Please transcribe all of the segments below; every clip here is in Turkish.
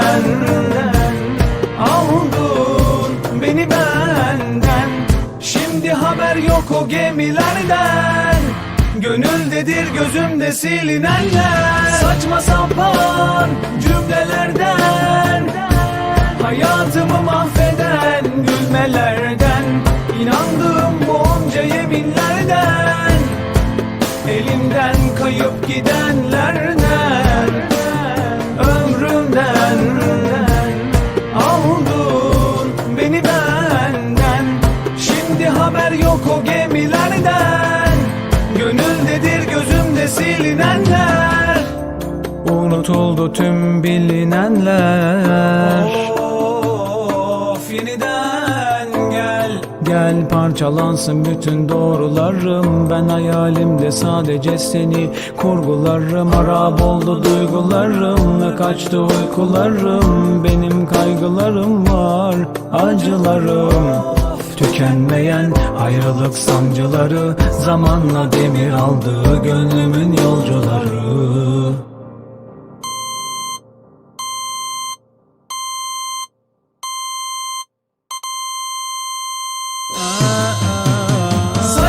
Ömrümden Aldın beni benden. Şimdi haber yok o gemilerden. Gönüldedir gözümde silinenler. Saçma sapan cümlelerden. Hayatımı mahveden gülmelerden. İnandığım bu onca yeminlerden. Elimden kayıp gidenlerden Ömrümden Aldın beni benden. Şimdi haber yok o gemilerden. Gönüldedir gözümde silinenler. Unutuldu tüm bilinenler Gel parçalansın bütün doğrularım. Ben hayalimde sadece seni kurgularım. Harap oldu duygularım ve kaçtı uykularım. Benim kaygılarım var acılarım. Tükenmeyen ayrılık sancıları Zamanla demir aldı gönlümün yolcuları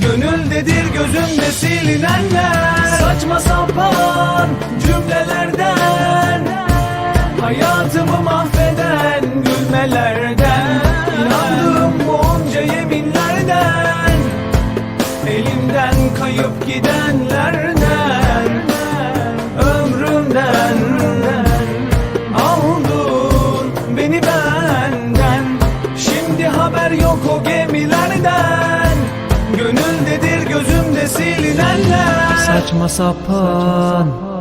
Gönüldedir gözümde silinenler. Saçma sapan cümlelerden. Hayatımı mahveden gülmelerden. İnandığım onca yeminlerden. Elimden kayıp gidenlerden Gönüldedir gözümde silinenler Saçma sapan